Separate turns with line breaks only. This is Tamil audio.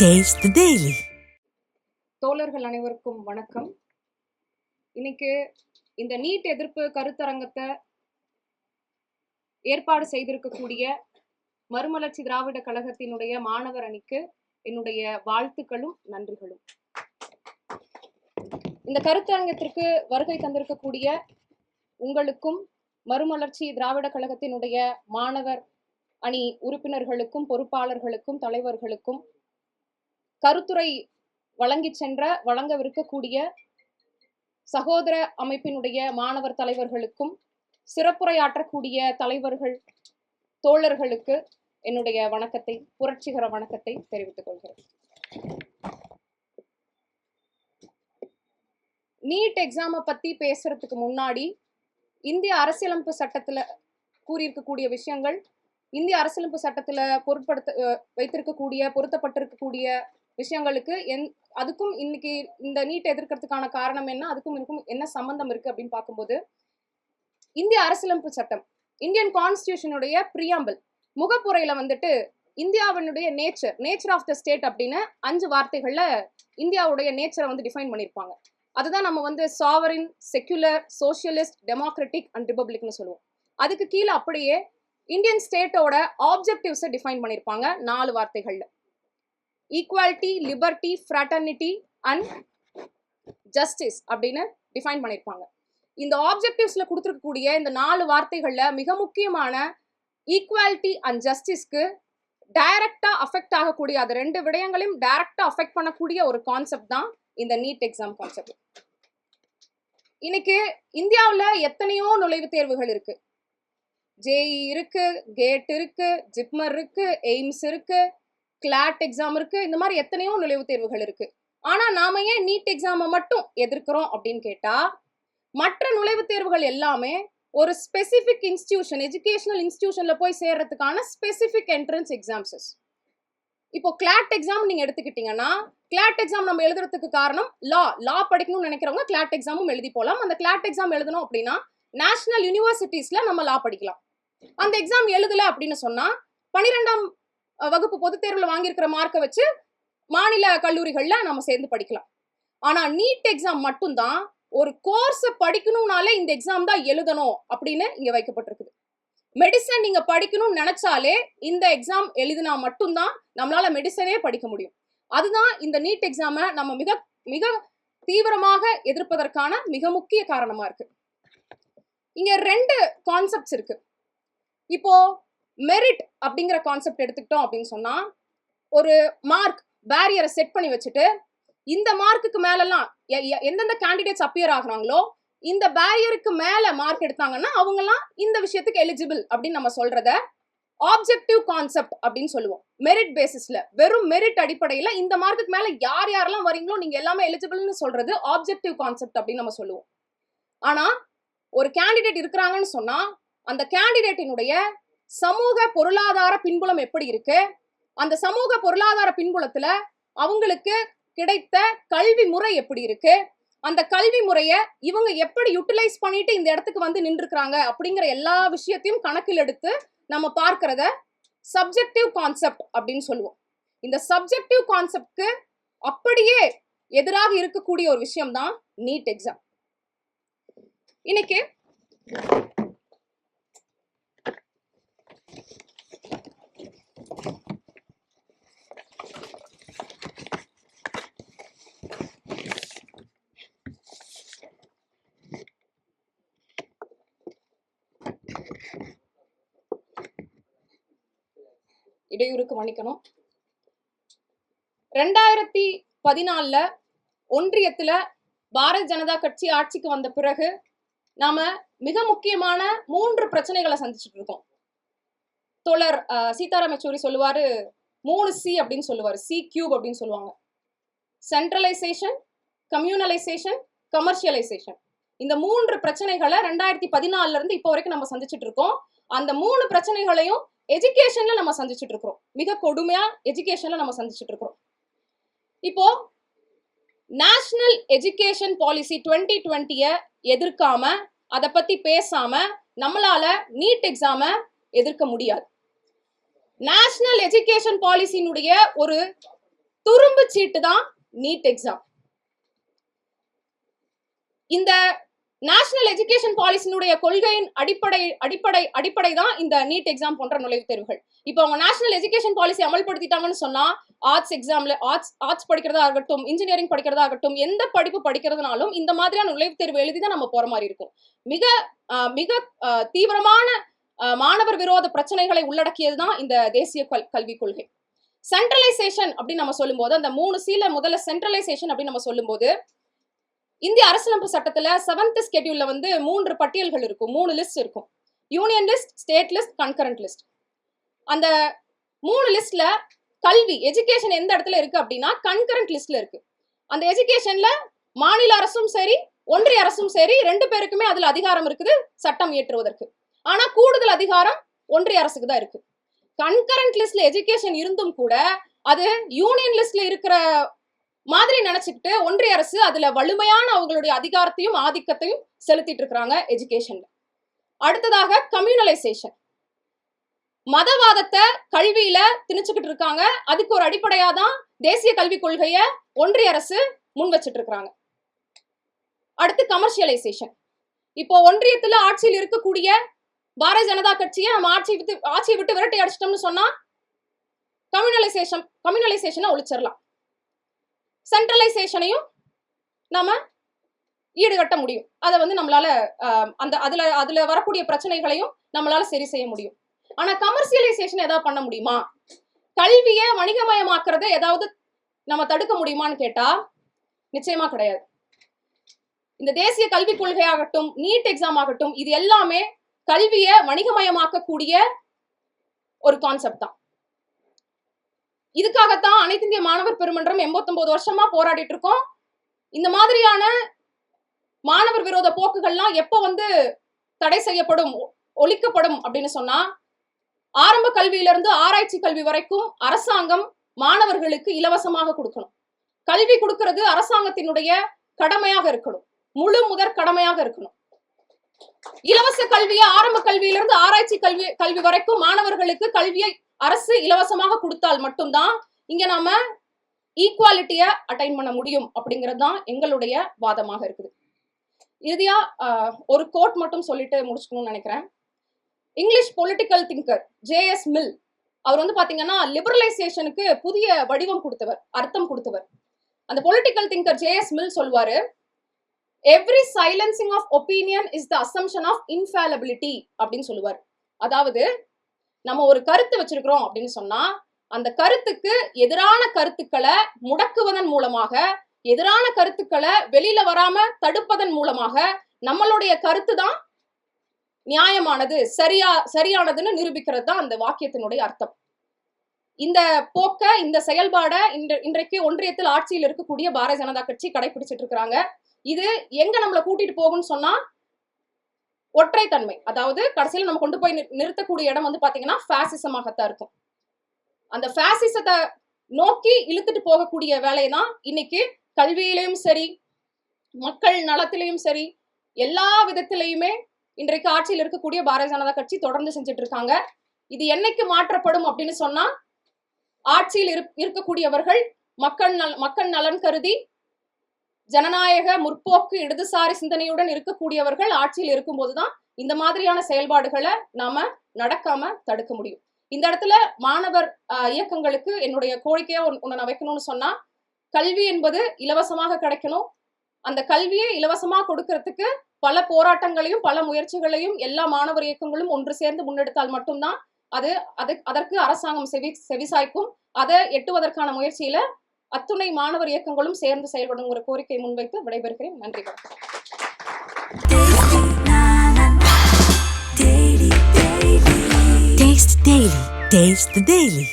டேஸ்ட் the
தோழர்கள் அனைவருக்கும் வணக்கம். இன்னைக்கு இந்த நீட் எதிர்ப்பு கருத்தரங்கத்தை ஏற்பாடு செய்திருக்கக்கூடிய மறுமலர்ச்சி திராவிட கழகத்தினுடைய மாணவர் அணிக்கு என்னுடைய வாழ்த்துக்களும் நன்றிகளும். இந்த கருத்தரங்கத்திற்கு வருகை தந்திருக்கக்கூடிய உங்களுக்கும் மறுமலர்ச்சி திராவிட கழகத்தினுடைய மாணவர் அணி உறுப்பினர்களுக்கும் பொறுப்பாளர்களுக்கும் தலைவர்களுக்கும் கருத்துரை வழங்கி சென்ற வழங்கவிருக்கக்கூடிய சகோதர அமைப்பினுடைய மாணவர் தலைவர்களுக்கும் சிறப்புரையாற்றக்கூடிய தலைவர்கள் தோழர்களுக்கு என்னுடைய வணக்கத்தை புரட்சிகர வணக்கத்தை தெரிவித்துக் கொள்கிறேன். நீட் எக்ஸாமை பத்தி பேசுறதுக்கு முன்னாடி இந்திய அரசியலமைப்பு சட்டத்துல கூறியிருக்கக்கூடிய விஷயங்கள் இந்திய அரசியலமைப்பு சட்டத்துல பொருட்படுத்த வைத்திருக்கக்கூடிய பொருத்தப்பட்டிருக்கக்கூடிய விஷயங்களுக்கு எந் அதுக்கும் இன்னைக்கு இந்த நீட் எதிர்க்கிறதுக்கான காரணம் என்ன? அதுக்கும் இருக்கும் என்ன சம்பந்தம் இருக்கு அப்படின்னு பார்க்கும்போது இந்திய அரசியலமைப்பு சட்டம் இந்தியன் கான்ஸ்டியூஷனுடைய பிரியாம்பிள் முகப்புரையில வந்துட்டு இந்தியாவினுடைய nature nature of the state அப்படின்னு அஞ்சு வார்த்தைகள்ல இந்தியாவுடைய நேச்சரை வந்து டிஃபைன் பண்ணியிருப்பாங்க அதுதான் நம்ம வந்து sovereign secular socialist democratic and ரிபப்ளிக்னு சொல்லுவோம். அதுக்கு கீழே அப்படியே இந்தியன் ஸ்டேட்டோட ஆப்ஜெக்டிவ்ஸை டிஃபைன் பண்ணியிருப்பாங்க நாலு வார்த்தைகளில். Equality liberty fraternity and justice அப்படின்னு டிஃபைன் பண்ணியிருப்பாங்க இந்த ஆப்ஜெக்டிவ்ஸில் கொடுத்துருக்கக்கூடிய இந்த நாலு வார்த்தைகளில் மிக முக்கியமான ஈக்குவாலிட்டி அண்ட் ஜஸ்டிஸ்க்கு டைரக்டாக அஃபெக்ட் ஆகக்கூடிய அது ரெண்டு விடயங்களையும் டைரக்டாக அஃபெக்ட் பண்ணக்கூடிய ஒரு கான்செப்ட் தான் இந்த நீட் எக்ஸாம் கான்செப்ட் இன்னைக்கு இந்தியாவில் எத்தனையோ நுழைவுத் தேர்வுகள் இருக்கு. ஜேஇ இருக்கு கேட் இருக்கு ஜிப்மர் இருக்கு எய்ம்ஸ் இருக்கு கிளாட் எக்ஸாம் இருக்கு. இந்த மாதிரி எத்தனையோ நுழைவுத் தேர்வுகள் இருக்கு. ஆனா நாம ஏன் நீட் எக்ஸாமை மட்டும் எதிர்க்கிறோம் அப்படின்னு கேட்டா மற்ற நுழைவுத் தேர்வுகள் எல்லாமே ஒரு ஸ்பெசிஃபிக் இன்ஸ்டியூஷன் எஜுகேஷனல் இன்ஸ்டியூஷன்ல போய் சேர்றதுக்கான ஸ்பெசிஃபிக் என்ட்ரன்ஸ் எக்ஸாம்ஸஸ் இப்போ கிளாட் எக்ஸாம் நீங்க எடுத்துக்கிட்டீங்கன்னா கிளாட் எக்ஸாம் நம்ம எழுதுறதுக்கு காரணம் லா லா படிக்கணும்னு நினைக்கிறவங்க கிளாட் எக்ஸாமும் எழுதி போலாம். அந்த கிளாட் எக்ஸாம் எழுதணும் அப்படின்னா நேஷனல் யூனிவர்சிட்டிஸ்ல நம்ம லா படிக்கலாம். அந்த எக்ஸாம் எழுதல அப்படின்னு சொன்னா பன்னிரெண்டாம் வகுப்பு பொதுத் தேர்வில் வாங்கியிருக்கிற மார்க்கை வச்சு மாநில கல்லூரிகளில் நம்ம சேர்ந்து படிக்கலாம். ஆனால் நீட் எக்ஸாம் மட்டும்தான் ஒரு கோர்ஸை படிக்கணும்னாலே இந்த எக்ஸாம் தான் எழுதணும் அப்படின்னு இங்கே வைக்கப்பட்டிருக்குது. மெடிசன் நீங்கள் படிக்கணும்னு நினச்சாலே இந்த எக்ஸாம் எழுதினா மட்டும்தான் நம்மளால் மெடிசனே படிக்க முடியும். அதுதான் இந்த நீட் எக்ஸாமை நம்ம மிக மிக தீவிரமாக எதிர்ப்பதற்கான மிக முக்கிய காரணமாக இருக்கு. இங்கே ரெண்டு கான்செப்ட்ஸ் இருக்கு. இப்போ மெரிட் அப்படிங்கிற கான்செப்ட் எடுத்துக்கிட்டோம் அப்படின்னு சொன்னால் ஒரு மார்க் பேரியரை செட் பண்ணி வச்சுட்டு இந்த மார்க்குக்கு மேலெல்லாம் எ- எ- எந்தெந்த கேண்டிடேட்ஸ் அப்பியர் ஆகுறாங்களோ இந்த பேரியருக்கு மேலே மார்க் எடுத்தாங்கன்னா அவங்கெல்லாம் இந்த விஷயத்துக்கு எலிஜிபிள் அப்படின்னு நம்ம சொல்கிறத ஆப்ஜெக்டிவ் கான்செப்ட் அப்படின்னு சொல்லுவோம். மெரிட் பேசிஸ்ல வெறும் மெரிட் அடிப்படையில் இந்த மார்க்குக்கு மேலே யார் யாரெல்லாம் வரீங்களோ நீங்கள் எல்லாமே எலிஜிபிள்னு சொல்கிறது ஆப்ஜெக்டிவ் கான்செப்ட் அப்படின்னு நம்ம சொல்லுவோம். ஆனால் ஒரு கேண்டிடேட் இருக்கிறாங்கன்னு சொன்னால் அந்த கேண்டிடேட்டினுடைய சமூக பொருளாதார பின்புலம் எப்படி இருக்கு? அந்த சமூக பொருளாதார பின்புலத்துல அவங்களுக்கு கிடைத்த கல்வி முறை எப்படி இருக்கு? அந்த கல்வி முறைய இவங்க எப்படி யூட்டிலைஸ் பண்ணிட்டு இந்த இடத்துக்கு வந்து நின்றுக்கிறாங்க அப்படிங்கிற எல்லா விஷயத்தையும் கணக்கில் எடுத்து நம்ம பார்க்கறத சப்ஜெக்டிவ் கான்செப்ட் அப்படின்னு சொல்லுவோம். இந்த சப்ஜெக்டிவ் கான்செப்ட்க்கு அப்படியே எதிராக இருக்கக்கூடிய ஒரு விஷயம் தான் நீட் எக்ஸாம் இன்னைக்கு இடையூறுக்கு மன்னிக்கணும். ரெண்டாயிரத்தி பதினாலில் ஒன்றியத்துல பாரத் ஜனதா கட்சி ஆட்சிக்கு வந்த பிறகு நாம மிக முக்கியமான மூன்று பிரச்சனைகளை சந்திச்சுட்டு இருக்கோம். தோழர் அஹ், சீதாராம் யெச்சூரி சொல்லுவாரு மூணு சி அப்படின்னு சொல்லுவாரு. சி கியூப் அப்படின்னு சொல்லுவாங்க. சென்ட்ரலைசேஷன் கம்யூனலைசேஷன் கமர்ஷியலைசேஷன் இந்த மூன்று பிரச்சனைகளை ரெண்டாயிரத்தி பதினாலுல இருந்து இப்போ வரைக்கும் நம்ம சந்திச்சுட்டு இருக்கோம். அந்த மூணு பிரச்சனைகளையும் எஜுகேஷன்ல நம்ம சந்திச்சுட்டு இருக்கிறோம். மிக கொடுமையா எஜுகேஷன்ல நம்ம சந்திச்சுட்டு இருக்கிறோம். இப்போ நேஷனல் எஜுகேஷன் பாலிசி டுவெண்ட்டி டுவெண்ட்டிய எதிர்க்காம அதை பத்தி பேசாம நம்மளால நீட் எக்ஸாம எதிர்க்க முடியாது. நேஷனல் எஜுகேஷன் பாலிசியினுடைய ஒரு துரும்பு சீட்டு தான் நீட் எக்ஸாம் இந்த நேஷனல் எஜுகேஷன் பாலிசியினுடைய கொள்கையின் அடிப்படை அடிப்படை அடிப்படை தான் இந்த நீட் எக்ஸாம் போன்ற நுழைவுத் தேர்வுகள். இப்போ அவங்க நேஷனல் எஜுகேஷன் பாலிசி அமல்படுத்திட்டாங்கன்னு சொன்னா ஆர்ட்ஸ் எக்ஸாம்ல ஆர்ட்ஸ் ஆர்ட்ஸ் படிக்கிறதா ஆகட்டும் இன்ஜினியரிங் படிக்கிறதா ஆகட்டும் எந்த படிப்பு படிக்கிறதுனாலும் இந்த மாதிரியான நுழைவுத் தேர்வு எழுதி தான் நம்ம போற மாதிரி இருக்கும். மிக மிக தீவிரமான ஆஹ், மாணவர் விரோத பிரச்சனைகளை உள்ளடக்கியது தான் இந்த தேசிய கல் கல்விக் கொள்கை. சென்ட்ரலைசேஷன் அப்படின்னு நம்ம சொல்லும்போது அந்த மூணு சீல முதல்ல சென்ட்ரலைசேஷன் அப்படின்னு நம்ம சொல்லும்போது இந்திய அரசியலமைப்பு சட்டத்துல செவன்த் ஸ்கெடியூல்ல வந்து மூன்று பட்டியல்கள் இருக்கும். மூணு லிஸ்ட் இருக்கும். Union list state list concurrent list அந்த மூணு லிஸ்ட்ல கல்வி எஜுகேஷன் எந்த இடத்துல இருக்கு அப்படின்னா கன்கரண்ட் லிஸ்ட்ல இருக்கு. அந்த எஜுகேஷன்ல மாநில அரசும் சரி ஒன்றிய அரசும் சரி ரெண்டு பேருக்குமே அதுல அதிகாரம் இருக்குது சட்டம் இயற்றுவதற்கு. ஆனா கூடுதல் அதிகாரம் ஒன்றிய அரசுக்கு தான் இருக்கு. கன்கரண்ட் லிஸ்ட்ல எஜுகேஷன் இருந்தும் கூட அது யூனியன் லிஸ்ட்ல இருக்கிற மாதிரி நினைச்சுக்கிட்டு ஒன்றிய அரசு அதுல வலிமையான அவங்களுடைய அதிகாரத்தையும் ஆதிக்கத்தையும் செலுத்திட்டு இருக்கிறாங்க எஜுகேஷன்ல அடுத்ததாக கம்யூனலைசேஷன் மதவாதத்தை கல்வியில திணிச்சுக்கிட்டு இருக்காங்க. அதுக்கு ஒரு அடிப்படையா தான் தேசிய கல்விக் கொள்கைய ஒன்றிய அரசு முன் வச்சிட்டு இருக்கிறாங்க. அடுத்து கமர்ஷியலைசேஷன் இப்போ ஒன்றியத்துல ஆட்சியில் இருக்கக்கூடிய பாரதிய ஜனதா கட்சியை நம்ம ஆட்சியை விட்டு ஆட்சியை விட்டு விரட்டி அடிச்சிட்டோம்னு சொன்னா கம்யூனலைசேஷன் கம்யூனலைசேஷனை ஒழிச்சிடலாம். சென்ட்ரலைசேஷனையும் நம்ம ஈடுகட்ட முடியும். அதை வந்து நம்மளால ஆஹ், அந்த அதுல அதுல வரக்கூடிய பிரச்சனைகளையும் நம்மளால சரி செய்ய முடியும். ஆனா கமர்ஷியலைசேஷன் ஏதாவது பண்ண முடியுமா? கல்வியை வணிகமயமாக்குறதை ஏதாவது நம்ம தடுக்க முடியுமான்னு கேட்டா நிச்சயமா கிடையாது. இந்த தேசிய கல்விக் கொள்கை ஆகட்டும் நீட் எக்ஸாம் ஆகட்டும் இது எல்லாமே கல்வியை வணிகமயமாக்கக்கூடிய ஒரு கான்செப்ட் தான். இதுக்காகத்தான் அனைத்து இந்திய மாணவர் பெருமன்றம் 89 வருஷமா போராடிட்டு இருக்கோம் இந்த மாதிரியான மாணவர் விரோத போக்குகள்லாம் எப்போ வந்து தடை செய்யப்படும் ஒழிக்கப்படும் அப்படின்னு சொன்னா ஆரம்ப கல்வியிலிருந்து ஆராய்ச்சி கல்வி வரைக்கும் அரசாங்கம் மாணவர்களுக்கு இலவசமாக கொடுக்கணும். கல்வி கொடுக்கிறது அரசாங்கத்தினுடைய கடமையாக இருக்கணும். முழு முதற் கடமையாக இருக்கணும். இலவச கல்வியை ஆரம்ப கல்வியிலிருந்து ஆராய்ச்சி கல்வி கல்வி வரைக்கும் மாணவர்களுக்கு கல்வியை அரசு இலவசமாக கொடுத்தால் மட்டும்தான் இங்க நாம ஈக்குவாலிட்டிய அட்டைன் பண்ண முடியும் அப்படிங்கிறது தான் எங்களுடைய வாதமாக இருக்குது. இறுதியா ஆஹ், ஒரு கோட் மட்டும் சொல்லிட்டு முடிச்சுக்கணும்னு நினைக்கிறேன். English political thinker JS Mill அவர் வந்து பாத்தீங்கன்னா லிபரலைசேஷனுக்கு புதிய வடிவம் கொடுத்தவர் அர்த்தம் கொடுத்தவர். அந்த பொலிட்டிக்கல் திங்கர் ஜேஎஸ் மில் சொல்வாரு every silencing of opinion is the assumption of infallibility அப்படின்னு சொல்லுவார். அதாவது நம்ம ஒரு கருத்து வச்சிருக்கிறோம் அப்படின்னு சொன்னா அந்த கருத்துக்கு எதிரான கருத்துக்களை முடக்குவதன் மூலமாக எதிரான கருத்துக்களை வெளியில வராம தடுப்பதன் மூலமாக நம்மளுடைய கருத்து தான் நியாயமானது சரியா சரியானதுன்னு நிரூபிக்கிறது தான் அந்த வாக்கியத்தினுடைய அர்த்தம். இந்த போக்க இந்த செயல்பாட இன்று இன்றைக்கு ஒன்றியத்தில் ஆட்சியில் இருக்கக்கூடிய பாரதிய ஜனதா கட்சி கடைபிடிச்சிட்டு இருக்கிறாங்க. இது எங்க நம்மளை கூட்டிட்டு போகும்னு சொன்னா ஒற்றைத்தன்மை. அதாவது கடைசியில் நம்ம கொண்டு போய் நிறு- நிறுத்தக்கூடிய இடம் வந்து பாத்தீங்கன்னா ஃபேசிசமாகத்தான் இருக்கும். அந்த ஃபேசிசத்தை நோக்கி இழுத்துட்டு போகக்கூடிய வேலையை தான் இன்னைக்கு கல்வியிலையும் சரி மக்கள் நலத்திலையும் சரி எல்லா விதத்திலையுமே இன்றைக்கு ஆட்சியில் இருக்கக்கூடிய பாரதிய ஜனதா கட்சி தொடர்ந்து செஞ்சுட்டு இருக்காங்க இது என்னைக்கு மாற்றப்படும் அப்படின்னு சொன்னா ஆட்சியில் இருக்கக்கூடியவர்கள் மக்கள் நல் மக்கள் நலன் கருதி ஜனநாயக முற்போக்கு இடதுசாரி சிந்தனையுடன் இருக்கக்கூடியவர்கள் ஆட்சியில் இருக்கும்போதுதான் இந்த மாதிரியான செயல்பாடுகளை நாம நடக்காம தடுக்க முடியும். இந்த இடத்துல மாணவர் இயக்கங்களுக்கு என்னுடைய கோரிக்கையா ஒன்னு நான் வைக்கணும்னு சொன்னா கல்வி என்பது இலவசமாக கிடைக்கணும். அந்த கல்வியை இலவசமா கொடுக்கறதுக்கு பல போராட்டங்களையும் பல முயற்சிகளையும் எல்லா மாணவர் இயக்கங்களும் ஒன்று சேர்ந்து முன்னெடுத்தால் மட்டும்தான் அது அது அதற்கு அரசாங்கம் செவி செவிசாய்க்கும். அதை எட்டுவதற்கான முயற்சியில அத்துணை மாணவர் இயக்கங்களும் சேர்ந்து செயல்படுங்கிற கோரிக்கை முன்வைத்து விடைபெறுகிறேன் நன்றி வணக்கம்
Taste Daily. Taste the Daily.